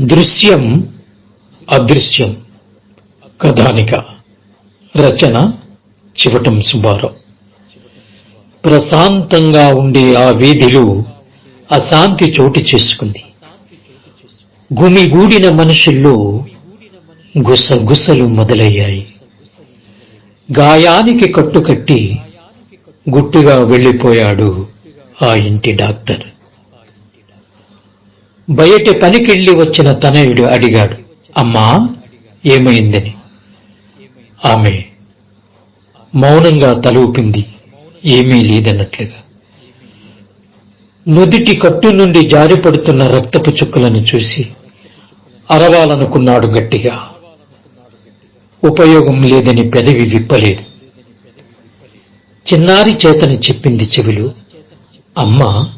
దృశ్యం అదృశ్యం. కథానిక రచన చివటం సుబ్బారావు ప్రశాంతంగా ఉండే ఆ వీధిలో అశాంతి చోటు చేసుకుంది. గుమిగూడిన మనుషుల్లో గుసగుసలు మొదలయ్యాయి. గాయానికి కట్టుకట్టి గుట్టుగా వెళ్ళిపోయాడు ఆ ఇంటి డాక్టర్. బయట పనికెళ్ళి వచ్చిన తనయుడు అడిగాడు అమ్మా ఏమైందని? ఆమె మౌనంగా తలూపింది ఏమీ లేదన్నట్లుగా. నుదిటి కట్టు నుండి జారిపడుతున్న రక్తపు చుక్కలను చూసి అరవాలనుకున్నాడు గట్టిగా. ఉపయోగం లేదని పెదవి విప్పలేదు. చిన్నారి చేతని చెప్పింది చెవిలు అమ్మ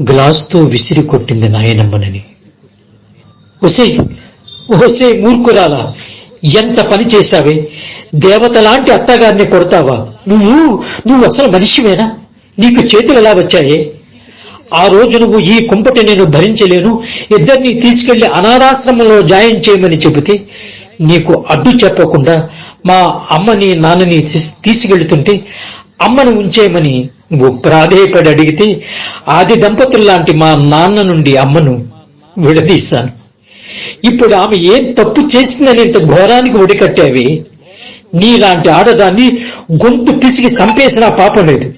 గ్లాస్తో విసిరి కొట్టింది నాయనమ్మనని. ఒసే ఓసే మూర్ఖురాలా ఎంత పని చేశావే? దేవతలాంటి అత్తగారిని కొడతావా? నువ్వు నువ్వు అసలు మనిషివేనా? నీకు చేతులు ఎలా వచ్చాయే? ఆ రోజు నువ్వు ఈ కుంపటి నేను భరించలేను. ఇద్దరిని తీసుకెళ్ళి అనాథాశ్రమంలో జాయిన్ చేయమని చెబితే నీకు అడ్డు చెప్పకుండా మా అమ్మని నాన్నని తీసుకెళ్తుంటే అమ్మను ఉంచేయమని నువ్వు ప్రాధేయపడి అడిగితే ఆది దంపతుల్లాంటి మా నాన్న నుండి అమ్మను విడదీశాను. ఇప్పుడు ఆమె ఏం తప్పు చేసిందని ఇంత ఘోరానికి ఒడికట్టావి? నీలాంటి ఆడదాన్ని గొంతు పిసికి చంపేసినా పాపం లేదు.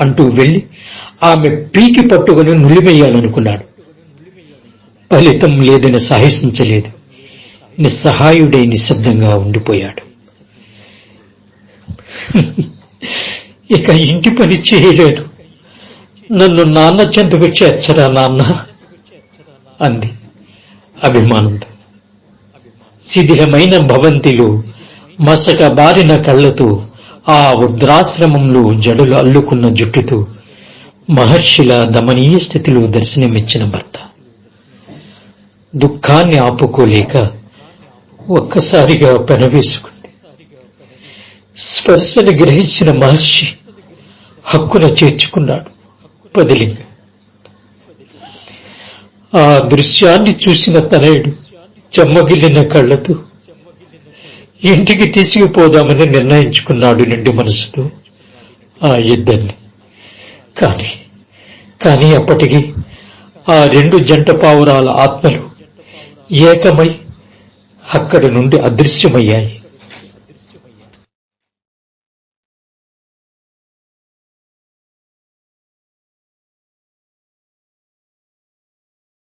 అంటూ వెళ్ళి ఆమె పీకి పట్టుకుని నులిమేయాలనుకున్నాడు ఫలితం లేదని సాహసించలేదు నిస్సహాయుడై నిశ్శబ్దంగా ఉండిపోయాడు. ఇక ఇంటి పని చేయలేదు. నన్ను నాన్న చెంతకు చేర్చరా నాన్న? అంది. అభిమానంతో శిథిలమైన భవంతిలో మసక బారిన కళ్ళతో ఆ ఉద్రాశ్రమంలో జడులు అల్లుకున్న జుట్టుతో మహర్షిల దమనీయ స్థితిలో దర్శనమిచ్చిన భర్త. దుఃఖాన్ని ఆపుకోలేక ఒక్కసారిగా పెనవేసుకుంది స్పర్శను గ్రహించిన మహర్షి హక్కున చేర్చుకున్నాడు పదిలింగ. ఆ దృశ్యాన్ని చూసిన తనయుడు చెమ్మగిల్లిన కళ్ళతో ఇంటికి తీసుకుపోదామని నిర్ణయించుకున్నాడు నిండి మనసుతో ఆ ఇద్దరిని. కానీ కానీ అప్పటికి ఆ రెండు జంట పావురాల ఆత్మలు ఏకమై అక్కడి నుండి అదృశ్యమయ్యాయి.